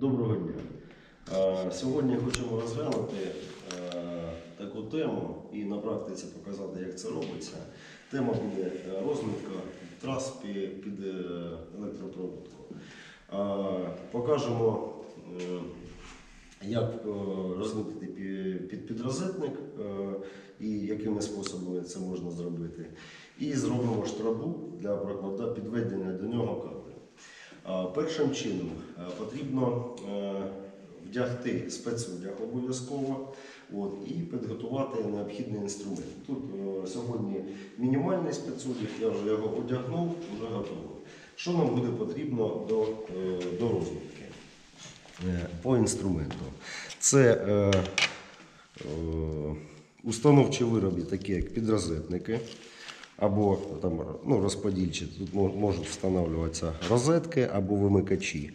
Доброго дня. Е, Сьогодні хочемо розглянути е, таку тему і на практиці показати, як це робиться. Тема буде е, розмітка трас під електропроводку. Покажемо, як розмітити під підрозетник і якими способами це можна зробити. І зробимо штрабу для підведення до нього Першим чином е, потрібно е, вдягти спецодяг обов'язково і підготувати необхідний інструмент. Тут е, сьогодні мінімальний спецодяг, я вже його одягнув, вже готовий. Що нам буде потрібно до, до розмітки Е, по інструменту? Це е, е, установчі вироби, такі як підрозетники або там, ну, розподільчі. Тут можуть встановлюватися розетки або вимикачі.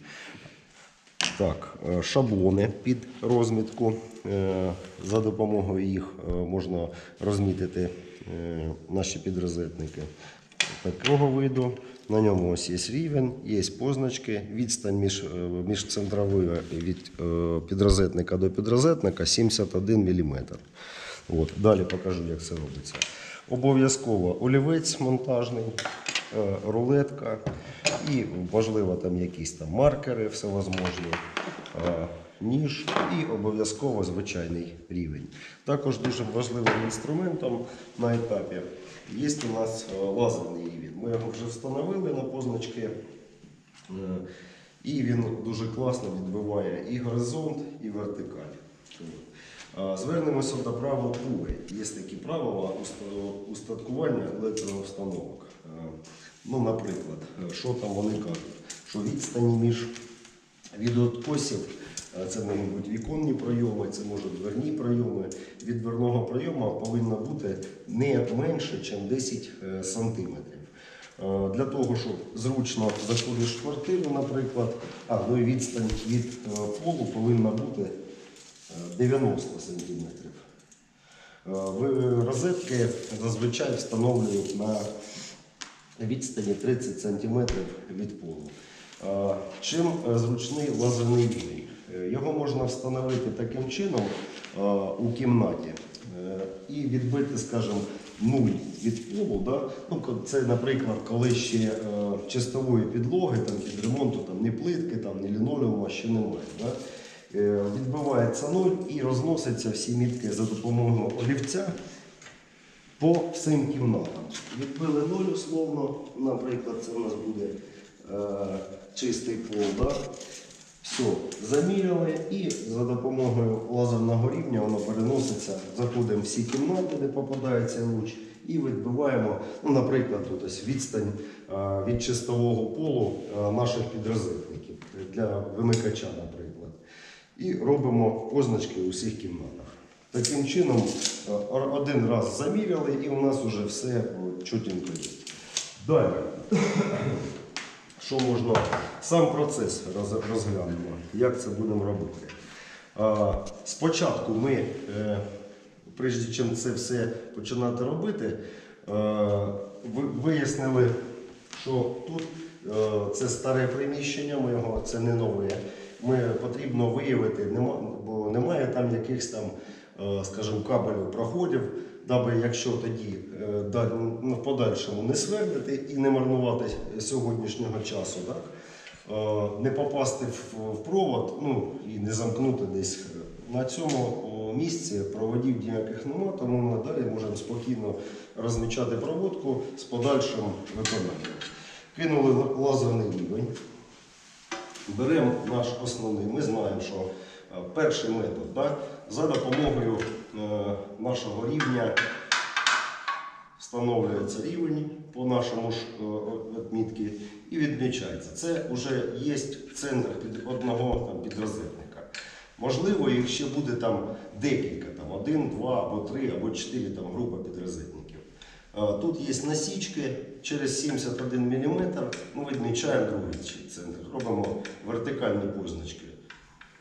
Так, е, шаблони під розмітку. Е, За допомогою їх е, можна розмітити наші підрозетники такого виду. На ньому ось є рівень, є позначки. Відстань між, між центровою від підрозетника до підрозетника 71 мм. От, далі покажу, як це робиться. Обов'язково олівець монтажний, е, рулетка і, можливо, там якісь там маркери всевозможні, е, ніж і обов'язково звичайний рівень. Також дуже важливим інструментом на етапі є у нас е, лазерний рівень. Ми його вже встановили на позначки. І він дуже класно відбиває і горизонт, і вертикаль. Звернемося до правил ПУГи. Є такі правила уста- устаткування електроустановок. Е, Ну, наприклад, що там вони кажуть? Що відстані між від откосів, е, це можуть бути віконні прийоми, це можуть дверні прийоми. Від дверного прийому повинно бути не менше, ніж 10 е, сантиметрів. Е, Для того, щоб зручно заходиш в квартиру, наприклад, а ну і відстань від е, полу повинна бути 90 сантиметрів. Е, Розетки зазвичай встановлюють на відстані 30 см від полу. Е, Чим зручний лазерний рівень? Е, Його можна встановити таким чином у кімнаті і відбити, скажімо, нуль від полу. Ну, це, наприклад, коли ще чистової підлоги, під ремонту, ні плитки, ні лінолеума ще немає. Е, Відбивається нуль і розносяться всі мітки за допомогою олівця по всім кімнатам. Відбили нуль условно, наприклад, це у нас буде е, чистий пол. Да? Все, заміряли і за допомогою лазерного рівня воно переноситься, заходимо в всі кімнати, де попадається луч, і відбиваємо, ну, наприклад, тут ось відстань е, від чистового полу е, наших підрозетників для вимикача, наприклад. І робимо позначки у всіх кімнатах. Таким чином, е, один раз заміряли, і у нас вже все о, чутенько є. Далі. Що можна? Сам процес роз- розглянемо, як це будемо робити. Спочатку ми, е, прежде чим це все починати робити, е, вияснили, що тут е, це старе приміщення, ми його, це не нове. Ми потрібно виявити, бо немає там якихось там, е, скажімо, кабелів проходів, даби якщо тоді е, ну, в подальшому не свердити і не марнувати сьогоднішнього часу, так? Е, не попасти в, провод ну, і не замкнути десь. На цьому місці проводів ніяких нема, тому ми надалі можемо спокійно розмічати проводку з подальшим виконанням. Кинули лазерний рівень. Беремо наш основний. Ми знаємо, що е, перший метод да, за допомогою е, нашого рівня встановлюється рівень по нашому ж е, відмітки і відмічається. Це вже є центр під одного там. Можливо, їх ще буде там декілька, там, один, два або три, або чотири групи підрозетників. Тут є насічки через 71 мм. Ми відмічаємо другий центр. Робимо вертикальні позначки.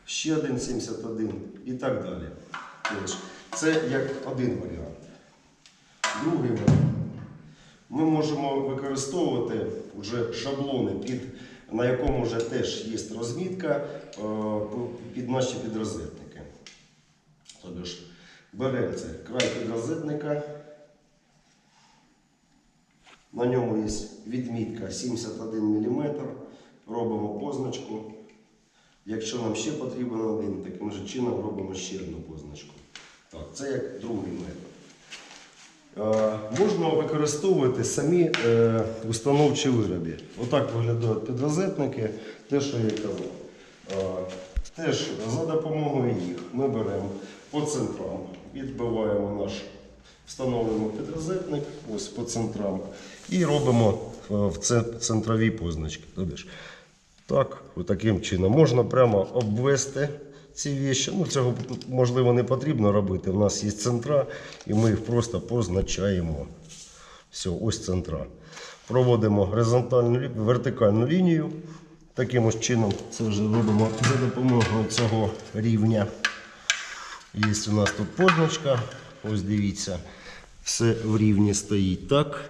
Ще один 71 і так далі. Це як один варіант. Другий варіант. Ми можемо використовувати вже шаблони під на якому вже теж є розмітка е, під наші підрозетники. Тобто беремо це край підрозетника. На ньому є відмітка 71 мм. Робимо позначку. Якщо нам ще потрібен один, таким же чином робимо ще одну позначку. Так, це як другий метод. Е, можна використовувати самі е, установчі вироби. Отак виглядають підрозетники, те, що я казав. Е, теж за допомогою їх ми беремо по центрам, відбиваємо наш встановлюємо підрозетник ось по центрам і робимо е, в центрові позначки. Тобто так, таким чином можна прямо обвести ці віші. Ну, цього можливо не потрібно робити. У нас є центра, і ми їх просто позначаємо. Все, ось центра. Проводимо горизонтальну вертикальну лінію. Таким ось чином це вже робимо за допомогою цього рівня. Є у нас тут позначка. Ось дивіться, все в рівні стоїть так.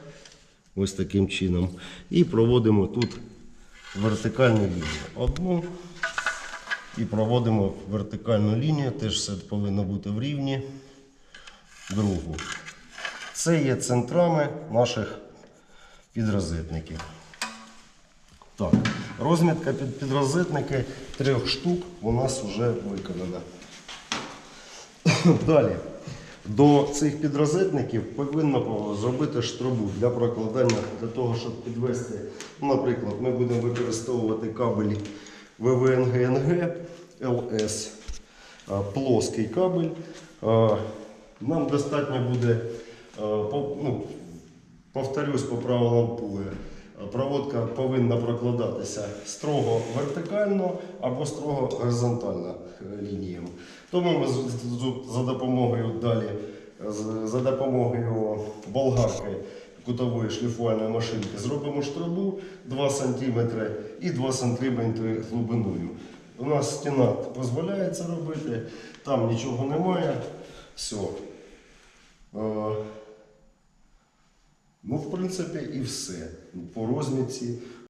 Ось таким чином. І проводимо тут вертикальну лінію. Одну. І проводимо вертикальну лінію. Теж все повинно бути в рівні. Другу. Це є центрами наших підрозетників. Так, розмітка під підрозетники трьох штук у нас вже виконана. Далі. До цих підрозетників повинно зробити штрубу для прокладання, для того, щоб підвести. Наприклад, ми будемо використовувати кабель ВВНГНГ ЛС, плоский кабель. Нам достатньо буде, ну, повторюсь по правилам пули. Проводка повинна прокладатися строго вертикально або строго горизонтально е, лініями. Тому ми за допомогою далі, за допомогою болгарки кутової шліфувальної машинки зробимо штрубу 2 см і 2 см глибиною. У нас стіна дозволяє це робити, там нічого немає. Все. Ну, в принципі, і все. По розмітці